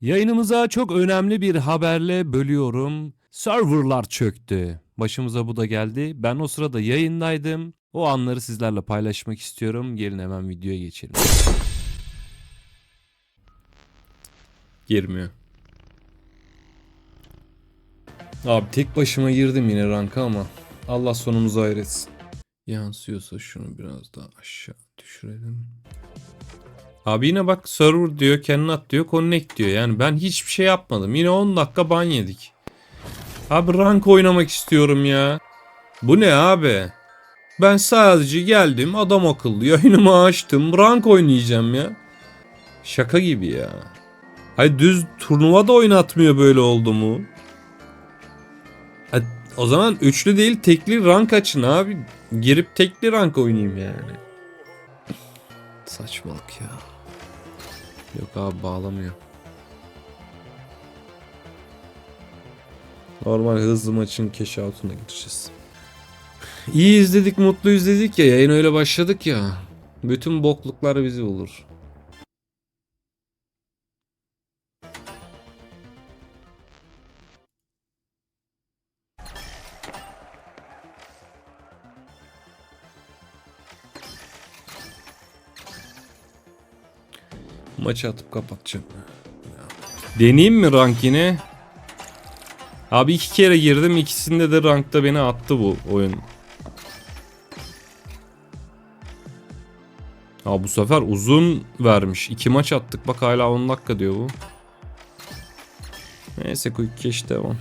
Yayınımıza çok önemli bir haberle bölüyorum. Serverlar çöktü. Başımıza bu da geldi. Ben o sırada yayındaydım. O anları sizlerle paylaşmak istiyorum. Gelin hemen videoya geçelim. Girmiyor. Abi tek başıma girdim yine ranka ama Allah sonumuzu hayretsin. Yansıyorsa şunu biraz daha aşağı düşürelim. Abi yine bak server diyor, cannot diyor, connect diyor. Yani ben hiçbir şey yapmadım. Yine 10 dakika ban yedik. Abi rank oynamak istiyorum ya. Bu ne abi? Ben sadece geldim adam akıllı yayınımı açtım rank oynayacağım ya. Şaka gibi ya. Hayır düz turnuva da oynatmıyor böyle oldu mu? Ha, o zaman üçlü değil tekli rank açın abi. Girip tekli rank oynayayım yani. Saçmalık ya. Yok abi bağlamıyor. Normal hızlı maçın cash out'una gideceğiz. İyi izledik, mutlu izledik ya. Yayın öyle başladık ya. Bütün bokluklar bizi bulur. Maçı atıp kapatacağım. Deneyeyim mi rank yine? Abi iki kere girdim ikisinde de rankta beni attı bu oyun. Ha bu sefer uzun vermiş. İki maç attık bak hala 10 dakika diyor bu. Neyse quick cash devam.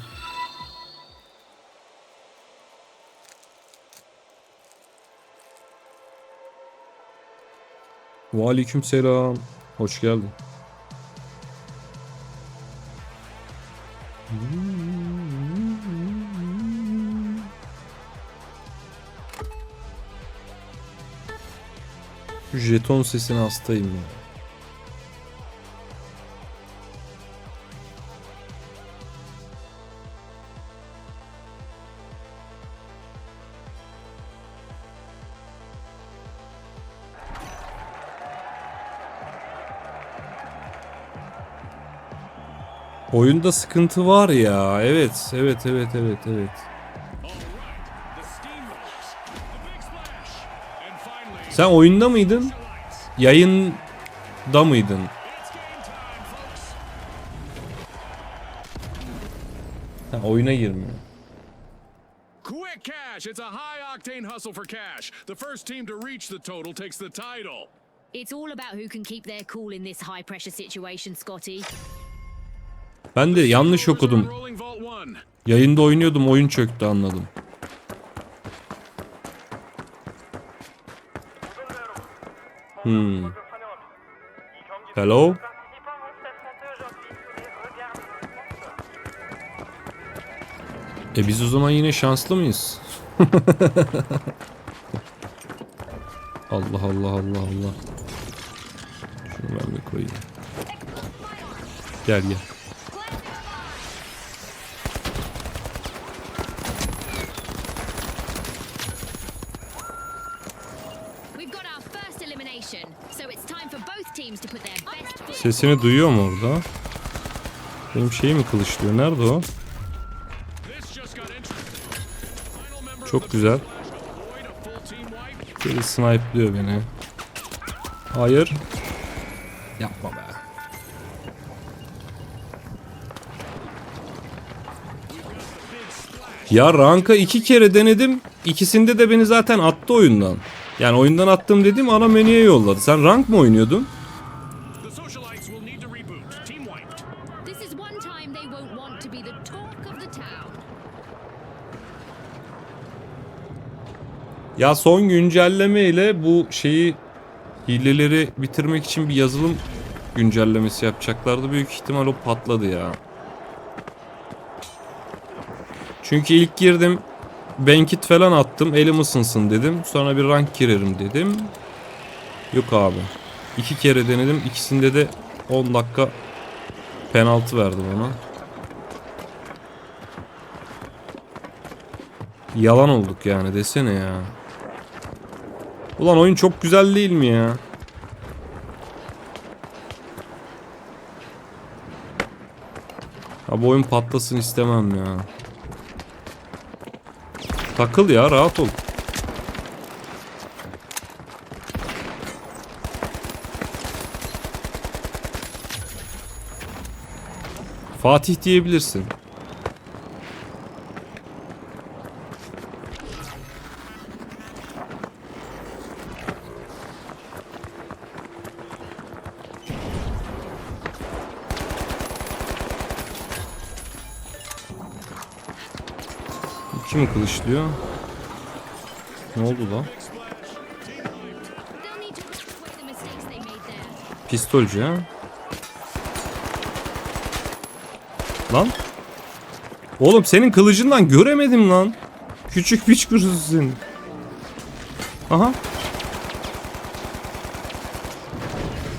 Aleyküm selam. Hoş geldin. Jeton sesine hastayım ya. Oyunda sıkıntı var ya. Evet, evet, evet, evet, evet. Sen oyunda mıydın? Yayında mıydın? Ha, oyuna girmiyor. Quick cash! It's a high octane hustle for cash. The first team to reach the total takes the title. It's all about who can keep their cool in this high pressure situation, Scotty. Ben de yanlış okudum. Rolling Vault 1. Yayında oynuyordum, oyun çöktü anladım. Hmm. Hello? E biz o zaman yine şanslı mıyız? Allah Allah Allah Allah. Şunu ben bir koyayım. Gel gel. Sesini duyuyor mu orada? Benim şeyi mi kılıçlıyor? Nerede o? Çok güzel. Biri snipe'lıyor beni. Hayır. Yapma be. Ya ranka iki kere denedim. İkisinde de beni zaten attı oyundan. Yani oyundan attım dediğim ana menüye yolladı. Sen rank mı oynuyordun? Ya son güncelleme ile bu şeyi hileleri bitirmek için bir yazılım güncellemesi yapacaklardı. Büyük ihtimal o patladı ya. Çünkü ilk girdim Bankit falan attım elim ısınsın dedim. Sonra bir rank girerim dedim. Yok abi. İki kere denedim. ikisinde de 10 dakika penaltı verdi bana. Yalan olduk yani desene ya. Ulan oyun çok güzel değil mi ya? Ha bu oyun patlasın istemem ya. Takıl ya rahat ol. Fatih diyebilirsin. Kimi kılıçlıyor? Ne oldu lan? Pistolcu ha? Lan? Oğlum senin kılıcından göremedim lan. Küçük piç kurususun. Aha.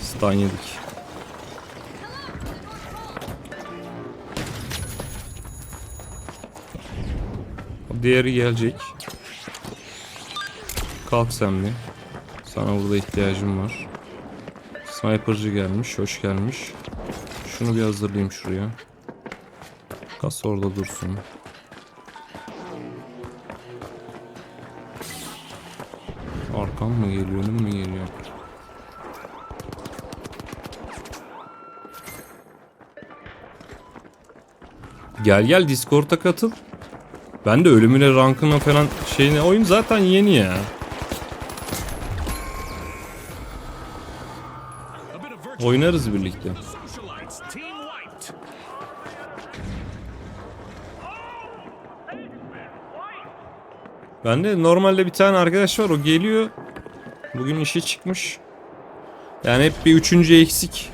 Stun yedik. Diğeri gelecek. Kalk sen bir. Sana burada ihtiyacım var. Sniper'cı gelmiş, hoş gelmiş. Şunu bir hazırlayayım şuraya. Kas orada dursun. Arkam mı geliyor, önüm mü geliyor? Gel gel Discord'a katıl. Ben de ölümüne rankına falan şeyine oyun zaten yeni ya. Oynarız birlikte. Ben de normalde bir tane arkadaş var o geliyor. Bugün işe çıkmış. Yani hep bir üçüncü eksik.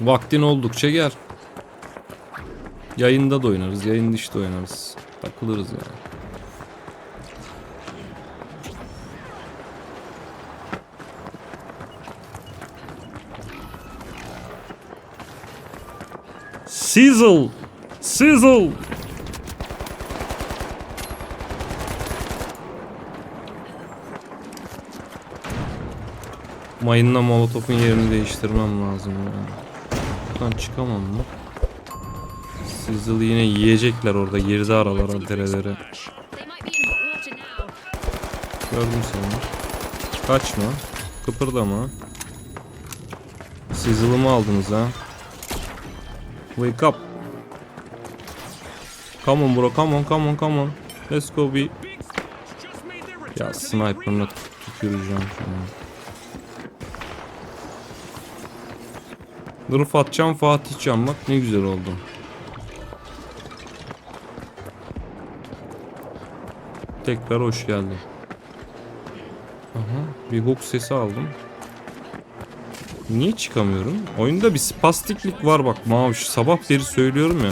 Vaktin oldukça gel. Yayında da oynarız, yayın dışı da oynarız. Takılırız yani. Sizzle! Sizzle! Mayınla molotofun yerini değiştirmem lazım ya. Buradan çıkamam mı? Sizzle yine yiyecekler orada girdi aralar now. Gördüm seni. Kaçma. Kıpırdama. Sizzle'ımı aldınız ha. Wake up. Come on bro, come on, come on, come on. Let's go be. Ya sniper'ına tüküreceğim şunu. Rıfat Can Fatih bak ne güzel oldu. Tekrar hoş geldin. Aha bir hook sesi aldım. Niye çıkamıyorum? Oyunda bir spastiklik var bak Maviş. Sabah beri söylüyorum ya.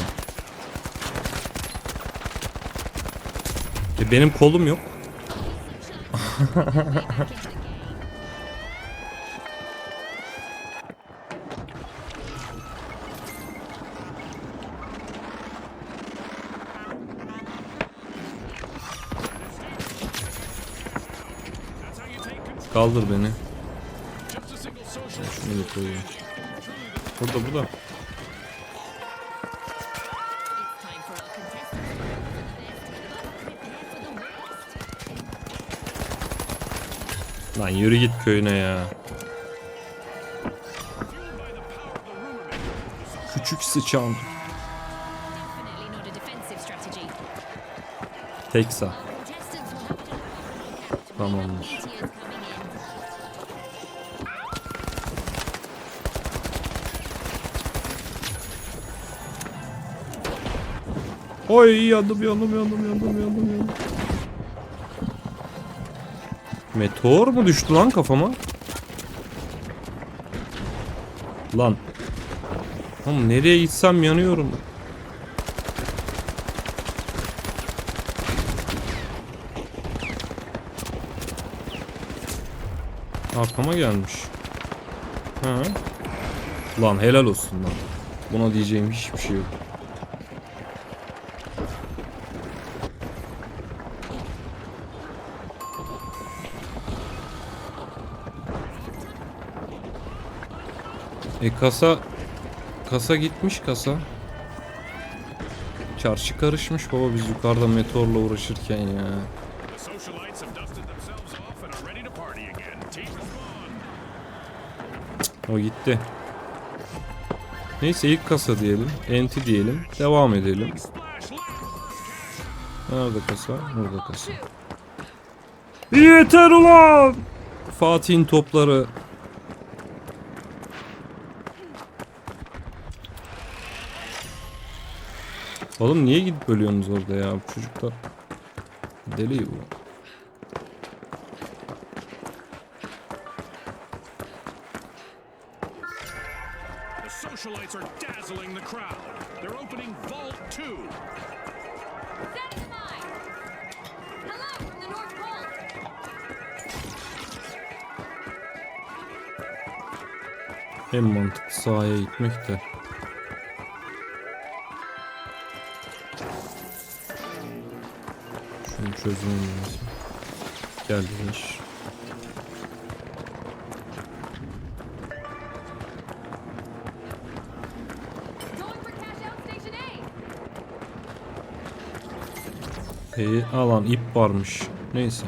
E benim kolum yok. Kaldır beni. Şunu da koyayım. Burada burada. Lan yürü git köyüne ya. Küçük sıçan. Teksa. Tamamdır. Oy yandım yandım yandım yandım yandım yandım. Meteor mu düştü lan kafama? Lan. Oğlum nereye gitsem yanıyorum. Arkama gelmiş. Ha. Lan helal olsun lan. Buna diyeceğim hiçbir şey yok. E kasa kasa gitmiş kasa. Çarşı karışmış baba biz yukarıda meteorla uğraşırken ya. O gitti. Neyse ilk kasa diyelim. Enti diyelim. Devam edelim. Nerede kasa? Burada kasa. Yeter ulan! Fatih'in topları. Oğlum niye gidip bölüyorsunuz orada ya bu çocuklar? Deli bu. The socialites are dazzling the crowd. They're opening Vault 2. Satisfied. Hello from the North Pole. En mantıklı sahaya gitmek de. Çözmem lazım. Geldiler. İyi alan ip varmış. Neyse.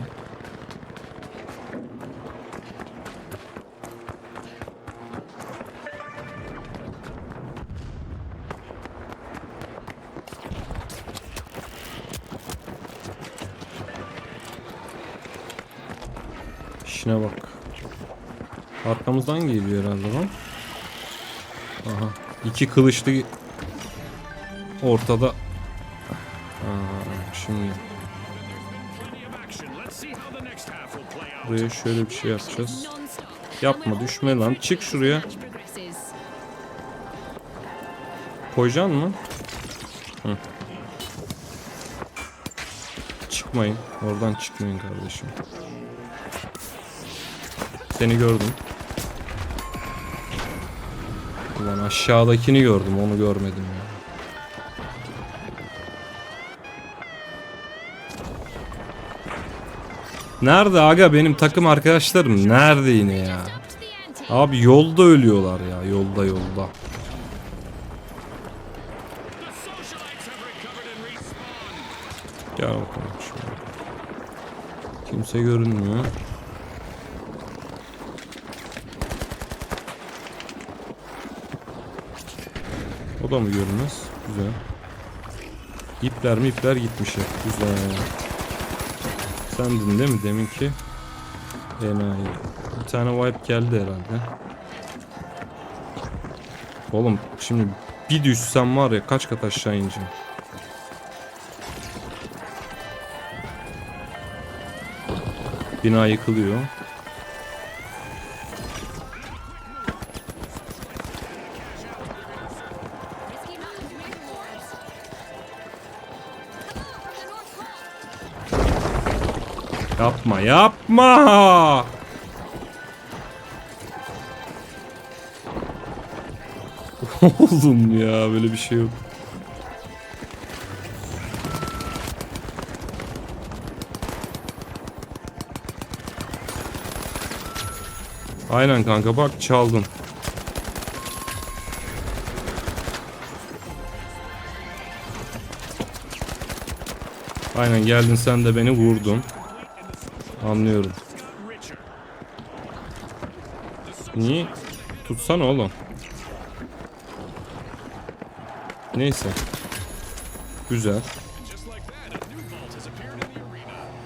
İşine bak. Arkamızdan geliyor herhalde lan. Aha. iki kılıçlı ortada. Aa, şimdi buraya şöyle bir şey yapacağız. Yapma, düşme lan. Çık şuraya. Koyacaksın mı? Hı. Çıkmayın. Oradan çıkmayın kardeşim. Seni gördüm. Ulan aşağıdakini gördüm onu görmedim ya. Nerede aga benim takım arkadaşlarım? Nerede yine ya? Abi yolda ölüyorlar ya. Yolda yolda. Gel bakalım şöyle. Kimse görünmüyor. Da mı görünmez? Güzel. İpler mi ipler gitmiş hep. Güzel. Sendin değil mi deminki? Enayi. Bir tane wipe geldi herhalde. Oğlum şimdi bir düşsem var ya kaç kat aşağı ineceğim. Bina yıkılıyor. Yapma yapma. Oğlum ya böyle bir şey yok. Aynen kanka bak çaldın. Aynen geldin sen de beni vurdun. Anlıyorum. Niye? Tutsana oğlum. Neyse. Güzel.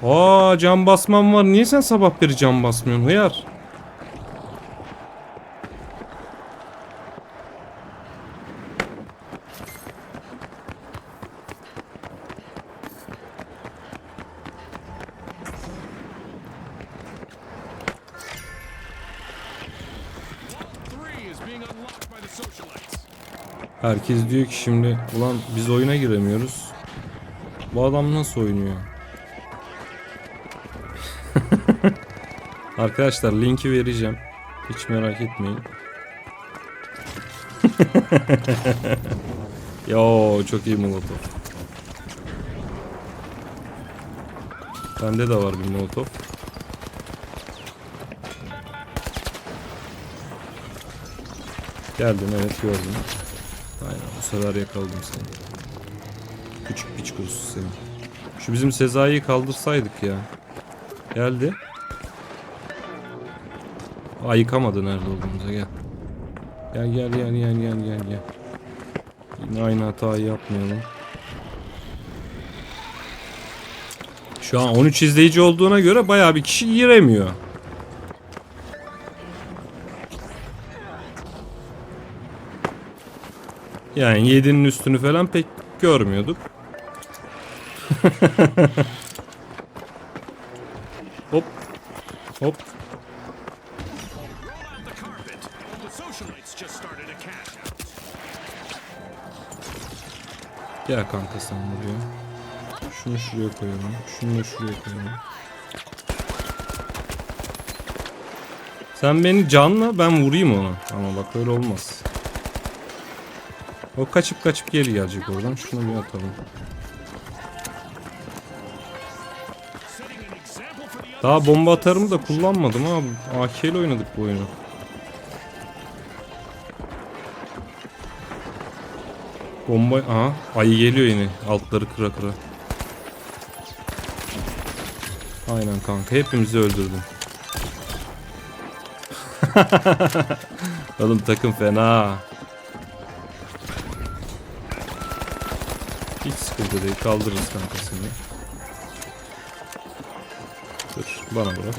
Aa cam basmam var. Niye sen sabah beri cam basmıyorsun hıyar? Herkes diyor ki şimdi ulan biz oyuna giremiyoruz. Bu adam nasıl oynuyor? Arkadaşlar linki vereceğim. Hiç merak etmeyin. Yo çok iyi molotof. Bende de var bir molotof. Geldin evet gördüm. Aynen bu sefer yakaladım seni. Küçük piç kurusu seni. Şu bizim Sezai'yi kaldırsaydık ya. Geldi. Aa yıkamadı nerede olduğumuza gel. Gel gel gel gel gel gel gel. Yine aynı hatayı yapmayalım. Şu an 13 izleyici olduğuna göre bayağı bir kişi giremiyor. Yani 7'nin üstünü falan pek görmüyorduk. Hop. Hop. Gel kanka sen buraya. Şunu şuraya koyalım. Şunu da şuraya koyalım. Sen beni canla ben vurayım onu. Ama bak öyle olmaz. O kaçıp kaçıp geri gelecek oradan. Şunu bir atalım. Daha bomba atarımı da kullanmadım abi. AK ile oynadık bu oyunu. Bomba... Aha ayı geliyor yine. Altları kıra kıra. Aynen kanka. Hepimizi öldürdüm. Oğlum takım fena. Değil. Kaldırırız kanka seni. Dur bana bırak.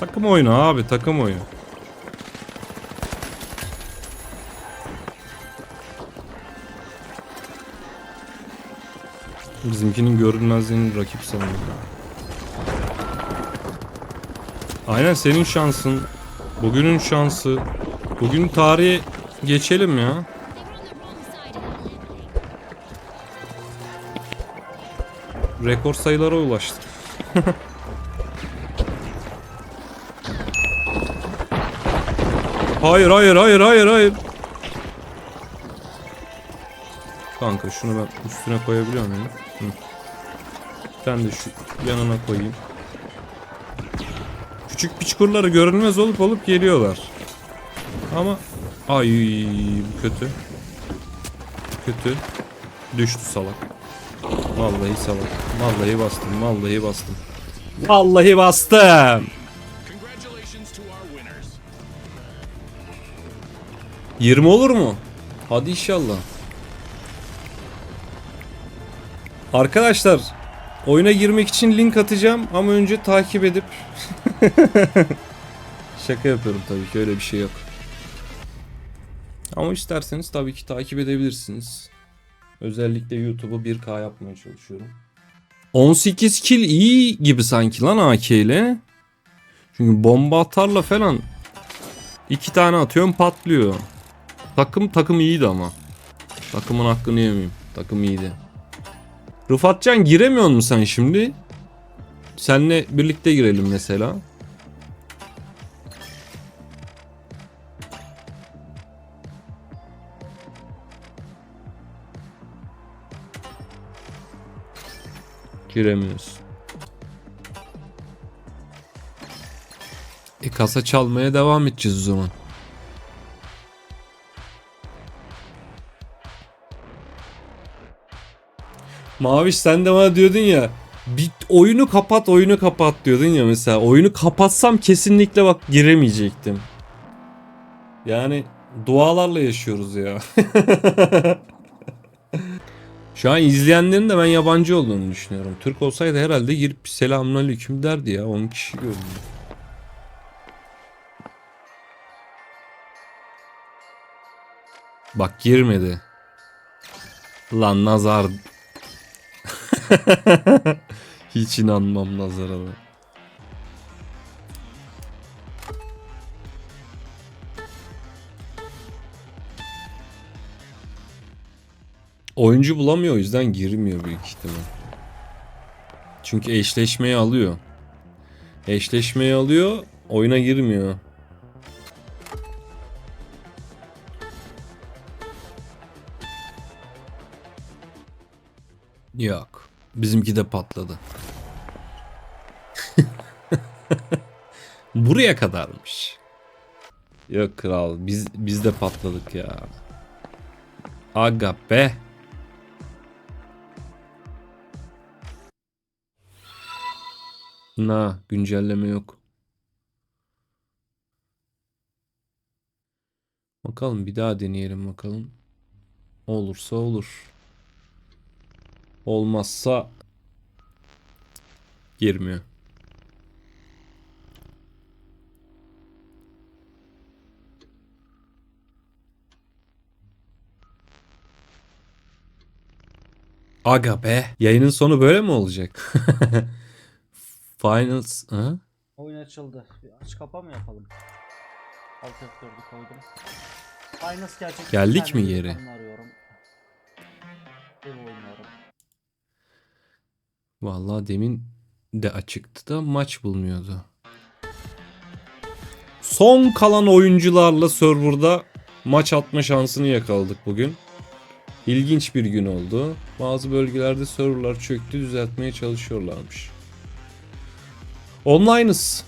Takım oyunu abi takım oyunu. Bizimkinin görünmezliğini rakip sanıyor. Aynen senin şansın. Bugünün şansı. Bugün tarihe geçelim ya. Rekor sayılara ulaştık. hayır hayır hayır hayır hayır. Kanka şunu ben üstüne koyabiliyor muyum? Hı. Sen de şu yanına koyayım. Küçük piçkurları görünmez olup olup geliyorlar. Ama ay bu kötü. Kötü. Düştü salak. Vallahi salak. Vallahi bastım. Vallahi bastım. Vallahi bastım. 20 olur mu? Hadi inşallah. Arkadaşlar oyuna girmek için link atacağım ama önce takip edip Şaka yapıyorum tabii ki öyle bir şey yok. Ama isterseniz tabii ki takip edebilirsiniz. Özellikle YouTube'u 1K yapmaya çalışıyorum. 18 kill iyi gibi sanki lan AK ile. Çünkü bomba atarla falan iki tane atıyorum patlıyor. Takım takım iyiydi ama. Takımın hakkını yemeyeyim. Takım iyiydi. Rıfatcan giremiyor musun sen şimdi? Senle birlikte girelim mesela. Giremiyoruz. E kasa çalmaya devam edeceğiz o zaman. Maviş sen de bana diyordun ya bir oyunu kapat oyunu kapat diyordun ya mesela. Oyunu kapatsam kesinlikle bak giremeyecektim. Yani dualarla yaşıyoruz ya. Şu an izleyenlerin de ben yabancı olduğunu düşünüyorum. Türk olsaydı herhalde girip selamünaleyküm derdi ya. 10 kişi gördüm. Bak girmedi. Lan nazar. Hiç inanmam nazara da. Oyuncu bulamıyor o yüzden girmiyor büyük ihtimal. Çünkü eşleşmeyi alıyor. Eşleşmeyi alıyor, oyuna girmiyor. Yok. Bizimki de patladı. Buraya kadarmış. Yok kral biz biz de patladık ya. Aga be. Na güncelleme yok. Bakalım bir daha deneyelim bakalım. Olursa olur. Olmazsa girmiyor. Aga be. Yayının sonu böyle mi olacak? Finals. Ha? Oyun açıldı. Bir aç kapa mı yapalım? Alt F4'ü koydum. Finals gerçek. Geldik mi insanı Arıyorum. Bir oynuyorum. Vallahi demin de açıktı da maç bulmuyordu. Son kalan oyuncularla serverda maç atma şansını yakaladık bugün. İlginç bir gün oldu. Bazı bölgelerde serverlar çöktü düzeltmeye çalışıyorlarmış. Online'ız.